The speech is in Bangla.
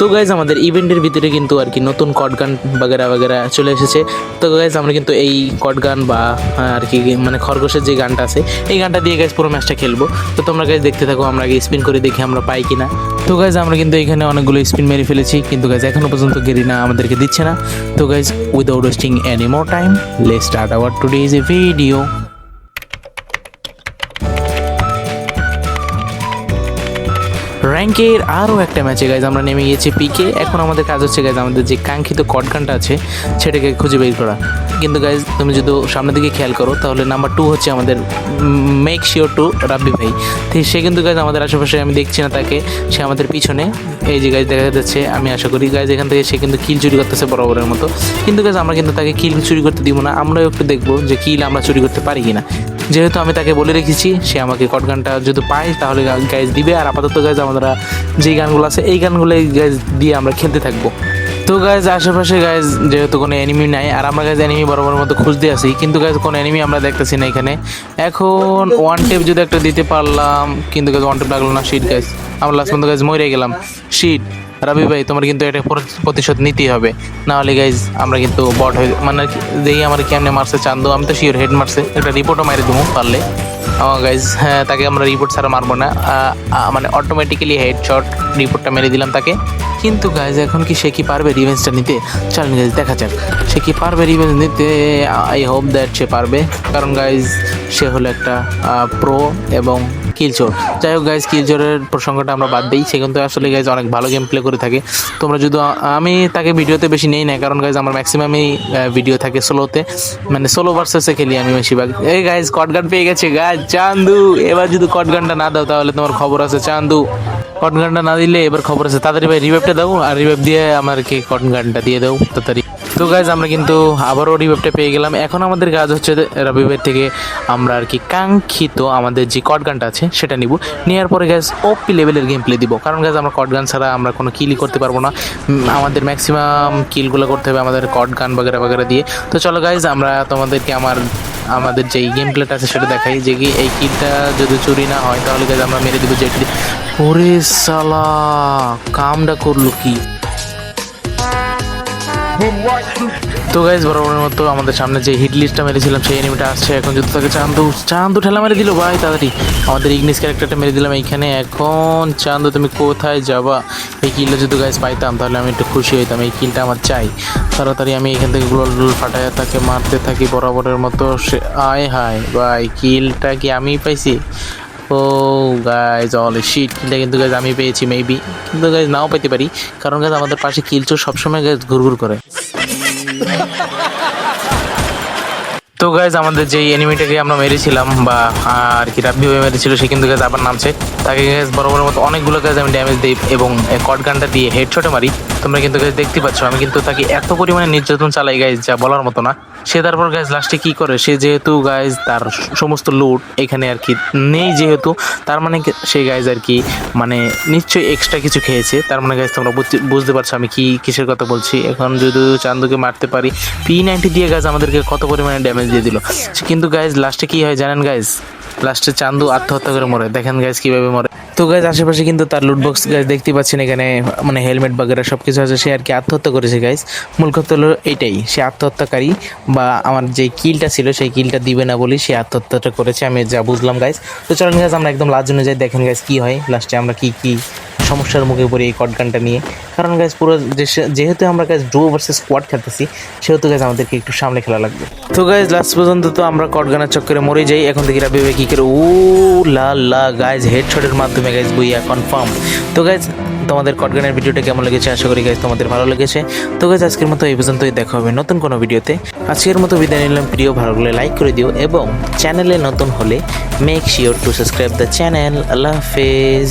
তো গাইজ আমাদের ইভেন্টের ভিতরে কিন্তু আর কি নতুন কট গান বাগেরা বাগেরা চলে এসেছে। তো গাইজ আমরা কিন্তু এই কট গান বা আর কি মানে খরগোশের যে গানটা আছে, এই গানটা দিয়ে গাইজ পুরো ম্যাচটা খেলব। তো তোমরা গাইজ দেখতে থাকো, আমরা আগে স্পিন করে দেখি আমরা পাই কিনা। তো গাইজ আমরা কিন্তু এখানে অনেকগুলো স্পিন মেরে ফেলেছি, কিন্তু গাইজ এখনও পর্যন্ত গেরিনা আমাদেরকে দিচ্ছে না। তো guys without wasting any more time let start our today is a video র্যাঙ্কের আরও একটা ম্যাচে গাইজ আমরা নেমে গিয়েছি পিকে এখন আমাদের কাজ হচ্ছে গাইজ আমাদের যে কাঙ্ক্ষিত কটগানটা আছে, সেটাকে খুঁজে বের করা। কিন্তু গাইজ তুমি যদি সামনের দিকে খেয়াল করো, তাহলে নাম্বার টু হচ্ছে আমাদের মেক শিওর টু রাব্বি ভাই। সে কিন্তু গাইজ আমাদের আশেপাশে আমি দেখছি না তাকে, সে আমাদের পিছনে। এই যে গাইজ দেখা যাচ্ছে, আমি আশা করি গাইজ এখান থেকে সে কিন্তু কিল চুরি করতেছে বরাবরের মতো। কিন্তু গাইজ আমরা কিন্তু তাকে কিল চুরি করতে দিব না। আমরাও একটু দেখব যে কিল আমরা চুরি করতে পারি কিনা। যেহেতু আমি তাকে বলে রেখেছি, সে আমাকে কট গানটা যদি পায় তাহলে গাইজ দিবে। আর আপাতত গাইজ আমরা যেই গানগুলো আছে, এই গানগুলো গাইজ দিয়ে আমরা খেলতে থাকব। তো গাইজ আশেপাশে গাইজ যেহেতু কোনো এনিমি নাই, আর আমরা গাইজ এনিমি বরাবর মতো খুঁজতে আসি কিন্তু গাইজ কোনো এনিমি আমরা দেখতেছি না এখানে। এখন ওয়ান টেপ যদি একটা দিতে পারলাম, কিন্তু গাইজ ওয়ান টেপ লাগল না শিট গাইজ আমরা লাস্ট পর্যন্ত গাইজ মরে গেলাম। শিট রাবি ভাই, তোমার কিন্তু এটা প্রতিশোধ নিতেই হবে। না হলে গাইজ আমরা কিন্তু বট হয়ে মানে যেই আমার কেমনে মারছে চান্দু আমি তো শিওর হেড মারছে। একটা রিপোর্টও মারি দেবো পারলে। আমার গাইজ হ্যাঁ তাকে আমরা রিপোর্ট ছাড়া মারবো না। মানে অটোমেটিক্যালি হেড শট রিপোর্টটা মেরে দিলাম তাকে। কিন্তু গাইজ এখন কি সে কি পারবে রিভেঞ্জটা নিতে? চলেন গাইজ দেখা যাক। সে কি পারবে রিভেঞ্জ নিতে? আই হোপ দ্যাট সে পারবে। কারণ গাইজ সে হলো একটা প্রো এবং কিলচোর। যাই হোক গাইজ কিলচোরের প্রসঙ্গটা আমরা বাদ দিই। সে কিন্তু আসলে গাইজ অনেক ভালো গেম প্লে করে থাকে। তোমরা যদি আমি তাকে ভিডিওতে বেশি নেই না কারণ গাইজ আমার ম্যাক্সিমামই ভিডিও থাকে সোলোতে মানে সোলো ভার্সেসে খেলি আমি বেশিরভাগ। এই গাইজ কটগান পেয়ে গেছে গাইজ চান্দু! এবার যদি কটগানটা না দাও, তাহলে তোমার খবর আছে চান্দু। কটন গানটা না দিলে এবার খবর আছে। তাড়াতাড়ি ভাই রিভাইভটা দাও, আর রিভাইভ দিয়ে আমাকে কটন গানটা দিয়ে দাও, তাড়াতাড়ি। তো গাইজ আমরা কিন্তু আবারও রিভাইভটা পেয়ে গেলাম। এখন আমাদের কাজ হচ্ছে রবিবার থেকে আমরা আর কি কাঙ্ক্ষিত আমাদের যে কট গানটা আছে, সেটা নিব। নেওয়ার পরে গ্যাস ওপি লেভেলের গেম প্লে দিব। কারণ গ্যাস আমরা কট গান ছাড়া আমরা কোনো কিলই করতে পারব না। আমাদের ম্যাক্সিমাম কিলগুলো করতে হবে আমাদের কট গান বাগেরা বাগেরা দিয়ে। তো চলো গাইজ আমরা তোমাদেরকে আমার, আমাদের যে গেম প্লেটা আছে, সেটা দেখাই যে কি এই কিলটা যদি চুরি না হয়, তাহলে গাইজ আমরা মেরে দিব যেটি ওরে সালা, কামটা করল কি? তো গাইজ বরাবরের মতো আমাদের সামনে যে হিট লিস্টটা মেরেছিলাম, সেই এনিমিটা আসছে। এখন যদি তাকে চান্দু চান্দু ঠেলা মেরে দিল, ভাই, তাড়াতাড়ি। আমাদের ইংলিশ ক্যারেক্টারটা মেরে দিলাম এইখানে। এখন, চান্দু, তুমি কোথায় যাবা? এই কিলটা যদি গাইজ পাইতাম, তাহলে আমি একটু খুশি হইতাম। এই কিলটা আমার চাই। তাড়াতাড়ি আমি এখান থেকে গুলো ফাটায় তাকে মারতে থাকি বরাবরের মতো। সে আয় হায়, ভাই কিলটা কি আমি পাইছি? ও গাইজ অল শিট কিলটা কিন্তু গাইজ আমি পেয়েছি মেবি কিন্তু গাইজ নাও পেতে পারি, কারণ গাইজ আমাদের পাশে কিলচোর সবসময় গাইজ ঘুরঘুর করে। তো গাইজ আমাদের যে এনিমিটাকে আমরা মেরেছিলাম, বা, আর কি, রাব্বি ভাই মেরেছিল, সে কিন্তু গাইজ আবার নামছে। তাকে গাইজ বড় বড় মতো অনেকগুলো গাইজ আমি ড্যামেজ দিই এবং কট গানটা দিয়ে হেডশটে মারি। তোমরা কিন্তু গাইজ দেখতে পাচ্ছ, আমি কিন্তু তাকে এত পরিমাণে নির্যাতন চালাই গাইজ যা বলার মতো না। সে তারপর গাইজ লাস্টে কি করে? সে যেহেতু গাইজ তার সমস্ত লুট এখানে আর কি নেই যেহেতু, তার মানে সে গাইজ আর কি মানে নিশ্চয়ই এক্সট্রা কিছু খেয়েছে। তার মানে গাইজ তোমরা বুঝতে পারছ আমি কি কিসের কথা বলছি। এখন যদি চান্দুকে মারতে পারি পি নাইনটি দিয়ে গাইজ আমাদেরকে কত পরিমাণে ড্যামেজ দিয়ে দিল। কিন্তু গাইজ লাস্টে কি হয় জানেন গাইজ লাস্টে চান্দু আত্মহত্যা করে মরে। দেখেন গাইজ কীভাবে মরে। তো গাছ আশেপাশে কিন্তু তার লুটবক্স গাছ দেখতে পাচ্ছেন, এখানে মানে হেলমেট বাগেরা সব কিছু আছে। সে আর কি আত্মহত্যা করেছে গাইজ মূল কথা হলো এটাই, সে আত্মহত্যাকারী বা আমার যে কিলটা ছিল, সেই কিলটা দিবে না বলি সে আত্মহত্যাটা করেছে, আমি যা বুঝলাম গাইজ তো চলেন গাছ আমরা একদম লাস্ট জন্য যাই, দেখেন গাছ কী হয়। লাস্টে আমরা কী, কি সমস্যার মুখে পড়ি এই কট গানটা নিয়ে। কারণ গাইজ পুরো যেহেতু আমরা গাইজ ডুও ভার্সেস স্কোয়াড খেলতেছি, সেহেতু গাইজ আমাদেরকে একটু সামনে খেলা লাগবে। তো গাইজ লাস্ট পর্যন্ত তো আমরা কট গানের চক্করে মরে যাই। এখন থেকে রাবি ভাই কী করে ও লা লা গাইজ হেডশটের মাধ্যমে গাইজ বইয়া কনফার্ম তো গাইজ তোমাদের কটগানের ভিডিওটা কেমন লেগেছে? আশা করি গাইজ তোমাদের ভালো লেগেছে। তো গাইজ আজকের মতো এই পর্যন্তই। দেখা হবে নতুন কোনো ভিডিওতে। আজকের মতো বিদায় নিলাম। প্রিয় ভালো লাগলে লাইক করে দিও এবং চ্যানেলে নতুন হলে make sure to subscribe the channel আল্লাহ হাফেজ।